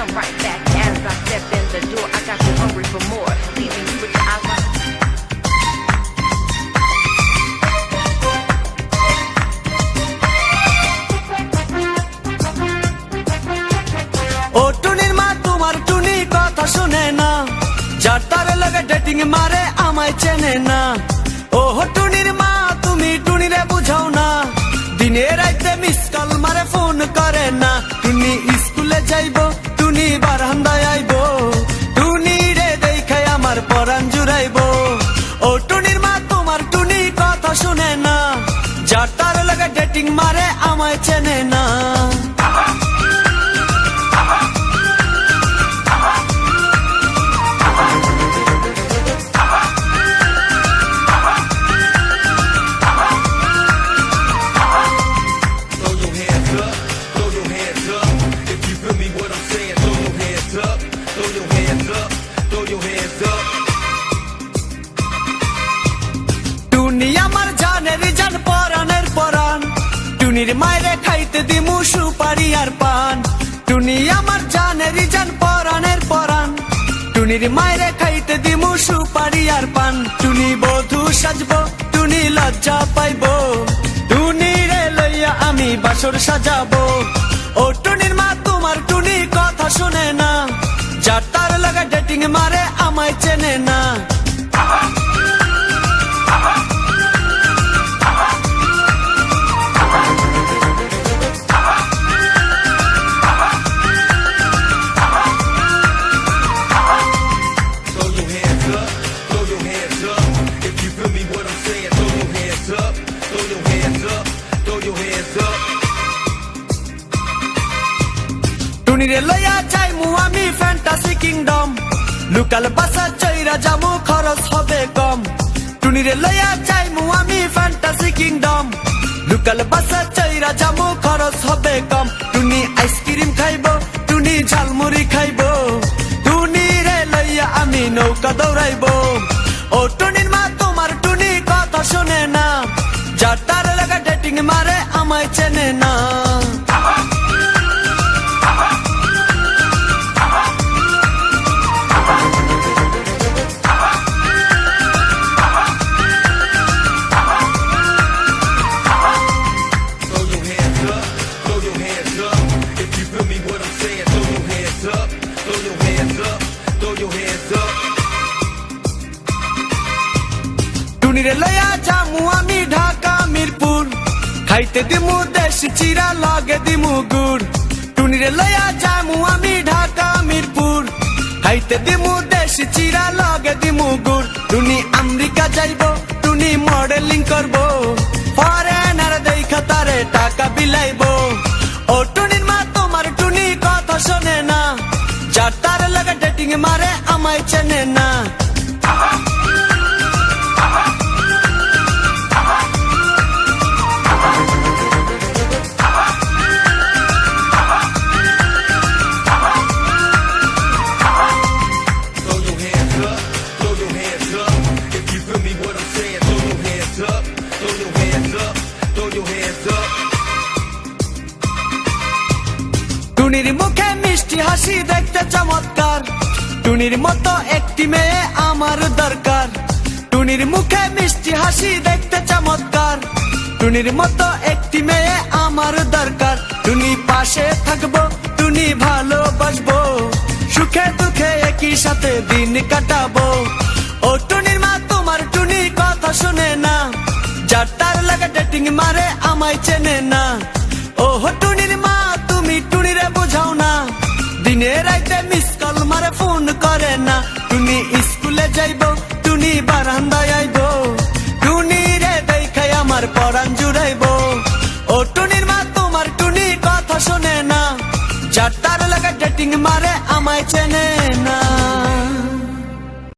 come right back. As I step in the door, I got you hungry for more. Leaving you with your eyes wide ও টুনির মা তোমার টুনি কথা শুনে না যার তার লাগে ডেটিং মারে আমায় চেনে না ও টুনির মা তুমি টুনিরে বুঝাও না দিনে রাইতে মিস কল মারে ফোন করে না শুনে না। যার তার লাগে ডেটিং মারে আমায় চেনে না। টুনির মায়েরে খাইতে দিমু সুপারি আর পান। টুনি আমার জানের জান পরানের পরান টুনির মায়েরে খাইতে দিমু সুপারি আর পান। টুনি বধু সাজবো, টুনি লজ্জা পাইবো। টুনি রে লইয়া আমি বাসর সাজাবো। ও টুনির মা, তোমার টুনি কথা শুনে না। যার তার লাগা ডেটিং মারে, আমায় চেনে না। টুনিরে লইয়া যাই মু আমি ফ্যান্টাসি কিংডম লোকাল বাসা চৈরা জামু খরচ হবে কম। টুনিরে লয়া আমি ফ্যান্টাসি কিংডম লোকাল বাসা চৈরা জামু খরচ হবে কম। টুনি আইসক্রিম খাইব, টুনি ঝালমুড়ি খাইব। টুনি রে লইয়া আমি নৌকা দৌড়াইব। টুনিরে লইয়া যামু আমি ঢাকা, মিরপুর। খাইতে দিমু দেশ চিরা, লগে দিমু গুড়। টুনিরে লইয়া যামু আমি ঢাকা, মিরপুর। খাইতে দিমু দেশ চিরা, লগে দিমু গুড়। টুনি আমেরিকা যাইব, টুনি মডেলিং করব। ফরেনার দেখা তারে টাকা বিলাইব। টুনির মুখে মিষ্টি হাসি দেখতে চমৎকার। টুনির মতো একটি মেয়ে আমার দরকার। টুনির মুখে মিষ্টি হাসি দেখতে চমৎকার। টুনির মতো একটি মেয়ে আমার দরকার। টুনি পাশে থাকব, টুনি ভালোবাসবো। সুখে দুঃখে একই সাথে দিন কাটাবো। ও টুনির মা, তোমার টুনি কথা শুনে না। যার তার লাগা ডেটিং মারে আমায় চেনে না। ও হো দিনে রাইতে মিস কল মারে ফোন করে না। তুমি স্কুলে যাইব, টুনি বারান্দায় আইব। টুনি রে দেখাই আমার পরাণ জুড়াইব। ও টুনির মা, তোমার টুনি কথা শোনে না। যার তার লাগা ডেটিং মারে আমায় চেনে।